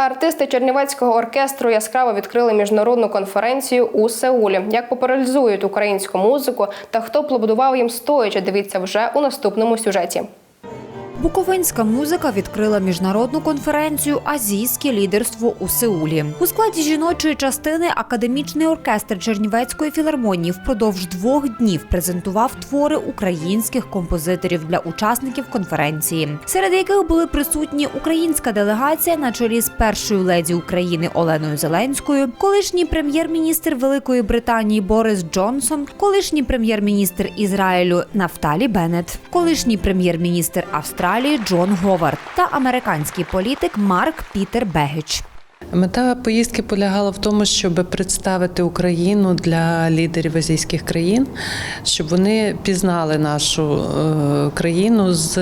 Артисти Чернівецького оркестру яскраво відкрили міжнародну конференцію у Сеулі. Як популяризують українську музику та хто побудував їм стоячи, дивіться вже у наступному сюжеті. Буковинська музика відкрила міжнародну конференцію Азійське лідерство у Сеулі. У складі жіночої частини академічний оркестр Чернівецької філармонії впродовж двох днів презентував твори українських композиторів для учасників конференції, серед яких були присутні українська делегація на чолі з першою леді України Оленою Зеленською, колишній прем'єр-міністр Великої Британії Борис Джонсон, колишній прем'єр-міністр Ізраїлю Нафталі Беннет, колишній прем'єр-міністр Австралії Джон Говард та американський політик Марк Пітер Бегіч. Мета поїздки полягала в тому, щоб представити Україну для лідерів азійських країн, щоб вони пізнали нашу е, країну з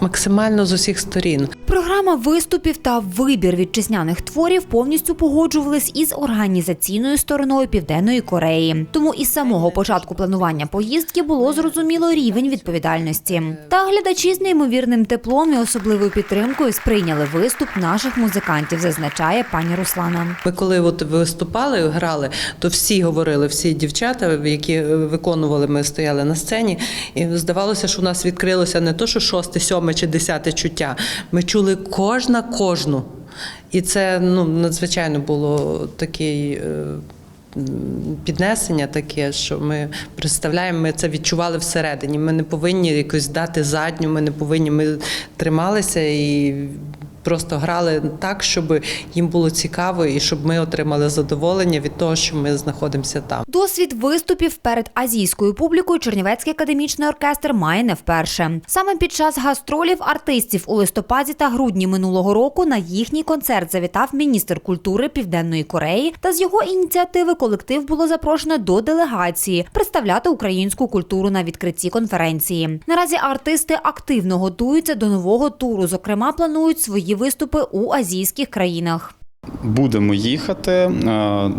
максимально з усіх сторін. Програма виступів та вибір вітчизняних творів повністю погоджувались із організаційною стороною Південної Кореї. Тому із самого початку планування поїздки було зрозуміло рівень відповідальності. Та глядачі з неймовірним теплом і особливою підтримкою сприйняли виступ наших музикантів, зазначає пані Руслана. Ми коли от виступали, грали, то всі говорили, всі дівчата, які виконували, ми стояли на сцені, і здавалося, що у нас відкрилося не то, що шосте, сьоме чи десяте чуття. Ми чули кожна кожну. І це ну, надзвичайно було такий. е, Піднесення таке, що ми представляємо, ми це відчували всередині. Ми не повинні якось дати задню, ми не повинні. Ми трималися і просто грали так, щоб їм було цікаво і щоб ми отримали задоволення від того, що ми знаходимося там. Досвід виступів перед азійською публікою Чернівецький академічний оркестр має не вперше. Саме під час гастролів артистів у листопаді та грудні минулого року на їхній концерт завітав міністр культури Південної Кореї. Та з його ініціативи колектив було запрошено до делегації представляти українську культуру на відкритті конференції. Наразі артисти активно готуються до нового туру. Зокрема, планують свої виступи у азійських країнах. Будемо їхати. е,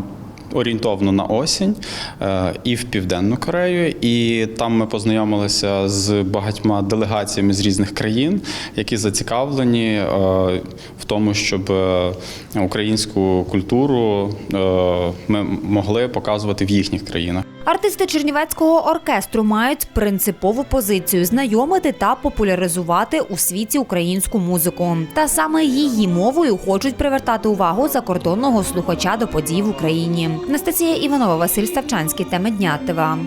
Орієнтовно на осінь е, і в Південну Корею, і там ми познайомилися з багатьма делегаціями з різних країн, які зацікавлені е, в тому, щоб українську культуру ми могли показувати в їхніх країнах. Артисти Чернівецького оркестру мають принципову позицію знайомити та популяризувати у світі українську музику. Та саме її мовою хочуть привертати увагу закордонного слухача до подій в Україні. Анастасія Іванова, Василь Ставчанський. Теми дня ТВА.